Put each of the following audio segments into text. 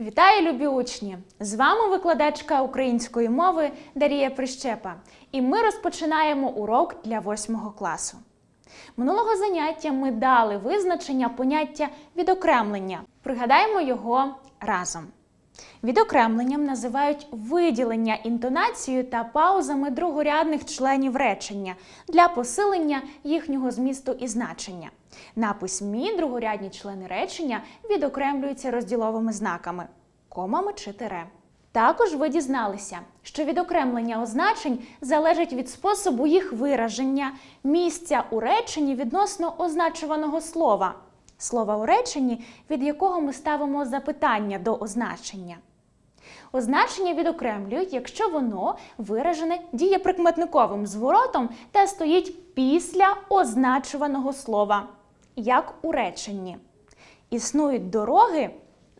Вітаю, любі учні! З вами викладачка української мови Дарія Прищепа, і ми розпочинаємо урок для 8 класу. Минулого заняття ми дали визначення поняття відокремлення. Пригадаємо його разом. Відокремленням називають виділення інтонацією та паузами другорядних членів речення для посилення їхнього змісту і значення. На письмі другорядні члени речення відокремлюються розділовими знаками комами чи тире. Також ви дізналися, що відокремлення означень залежить від способу їх вираження, місця у реченні відносно означуваного слова, слова у реченні, від якого ми ставимо запитання до означення. Означення відокремлюють, якщо воно виражене дієприкметниковим зворотом та стоїть після означуваного слова, як у реченні. Існують дороги,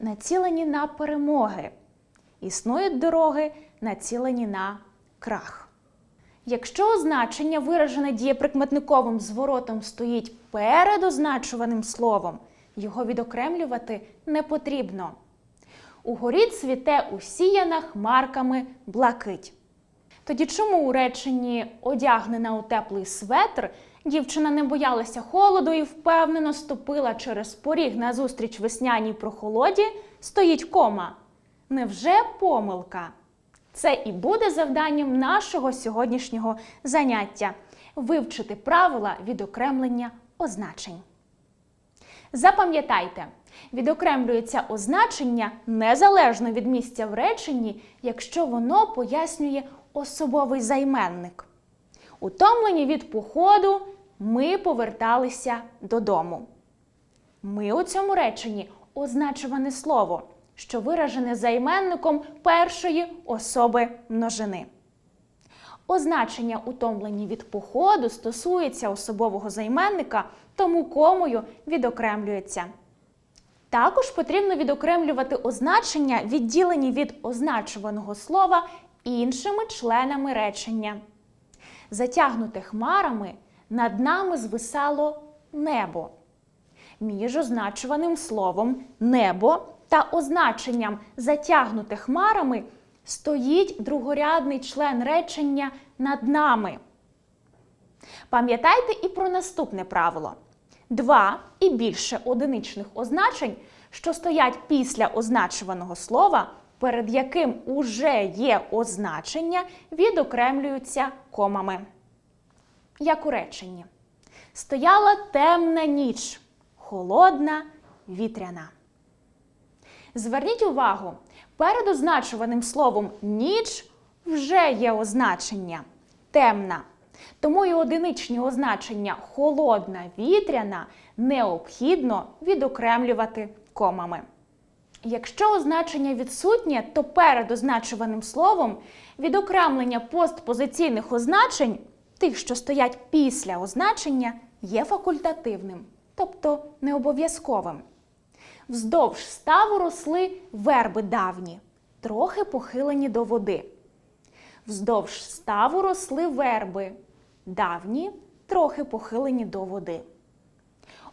націлені на перемоги. Існують дороги, націлені на крах. Якщо означення, виражене дієприкметниковим зворотом, стоїть перед означуваним словом, його відокремлювати не потрібно. Угорі цвіте усіяна хмарками блакить. Тоді чому у реченні одягнена у теплий светр дівчина не боялася холоду і впевнено ступила через поріг назустріч весняній прохолоді, стоїть кома? Невже помилка? Це і буде завданням нашого сьогоднішнього заняття вивчити правила відокремлення означень. Запам'ятайте, відокремлюється означення незалежно від місця в реченні, якщо воно пояснює особовий займенник. Утомлені від походу, ми поверталися додому. Ми у цьому реченні означуване слово, що виражене займенником першої особи множини. Означення утомлені від походу стосується особового займенника, тому комою відокремлюється. Також потрібно відокремлювати означення, відділені від означуваного слова іншими членами речення. Затягнуте хмарами над нами звисало небо. Між означуваним словом небо та означенням затягнуте хмарами стоїть другорядний член речення над нами. Пам'ятайте і про наступне правило: два і більше одиничних означень, що стоять після означуваного слова, перед яким уже є означення, відокремлюються комами. Як у реченні. Стояла темна ніч, холодна, вітряна. Зверніть увагу, перед означуваним словом ніч вже є означення темна. Тому і одиничні означення холодна, вітряна необхідно відокремлювати комами. Якщо означення відсутнє, то перед означуваним словом відокремлення постпозиційних означень, тих, що стоять після означення, є факультативним, тобто необов'язковим. Вздовж ставу росли верби давні, трохи похилені до води. Вздовж ставу росли верби давні, трохи похилені до води.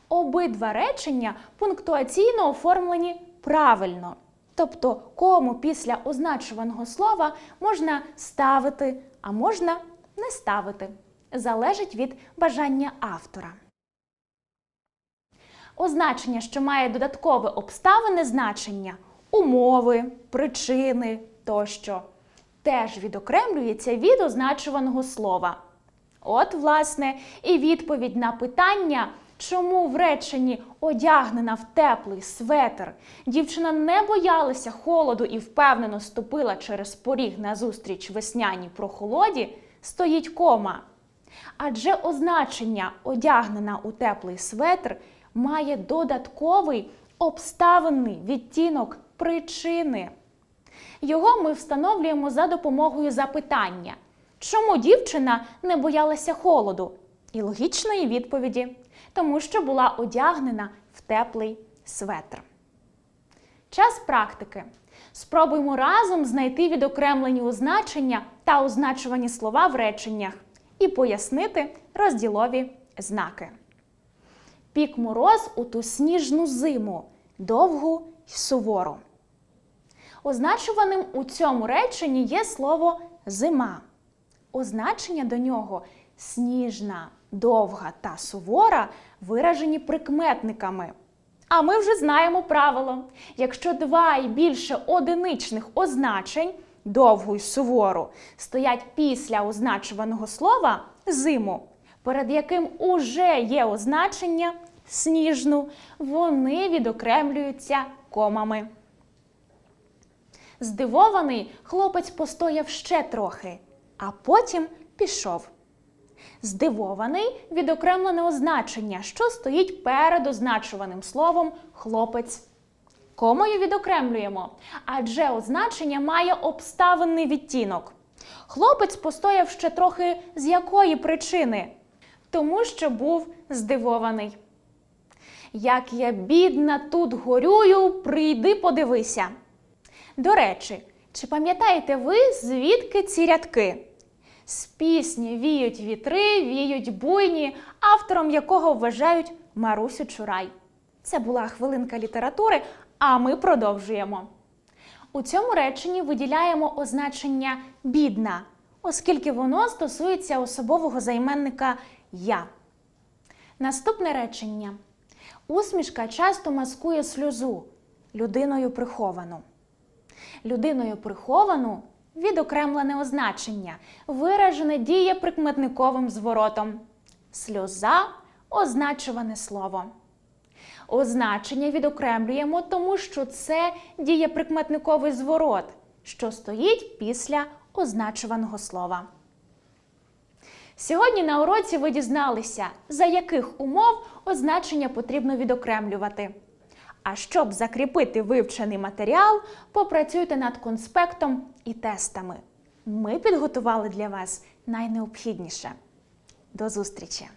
Обидва речення пунктуаційно оформлені правильно. Тобто кому після означуваного слова можна ставити, а можна не ставити. Залежить від бажання автора. Означення, що має додаткове обставине значення, умови, причини тощо, теж відокремлюється від означуваного слова. От, власне, і відповідь на питання, чому в реченні одягнена в теплий светр, дівчина не боялася холоду і впевнено ступила через поріг назустріч весняній прохолоді, стоїть кома. Адже означення одягнена у теплий светр має додатковий обставинний відтінок причини. Його ми встановлюємо за допомогою запитання, чому дівчина не боялася холоду? І логічної відповіді, тому що була одягнена в теплий светр. Час практики. Спробуймо разом знайти відокремлені означення та означувані слова в реченнях і пояснити розділові знаки. Пік мороз у ту сніжну зиму, довгу й сувору. Означуваним у цьому реченні є слово зима. Означення до нього сніжна, довга та сувора виражені прикметниками. А ми вже знаємо правило: якщо два і більше одиничних означень довгу й сувору стоять після означуваного слова зиму, перед яким уже є означення сніжну, вони відокремлюються комами. Здивований, хлопець постояв ще трохи, а потім пішов. Здивований відокремлене означення, що стоїть перед означуваним словом хлопець. Комою відокремлюємо, адже означення має обставинний відтінок. Хлопець постояв ще трохи з якої причини? Тому що був здивований. Як я бідна тут горюю, прийди подивися. До речі, чи пам'ятаєте ви, звідки ці рядки? З пісні Віють вітри, віють буйні, автором якого вважають Марусю Чурай. Це була хвилинка літератури, а ми продовжуємо. У цьому реченні виділяємо означення бідна, оскільки воно стосується особового займенника я. Наступне речення. Усмішка часто маскує сльозу людиною приховану. Людиною приховану відокремлене означення, виражене дієприкметниковим зворотом. Сльоза означуване слово. Означення відокремлюємо, тому що це дієприкметниковий зворот, що стоїть після означуваного слова. Сьогодні на уроці ви дізналися, за яких умов означення потрібно відокремлювати. А щоб закріпити вивчений матеріал, попрацюйте над конспектом і тестами. Ми підготували для вас найнеобхідніше. До зустрічі!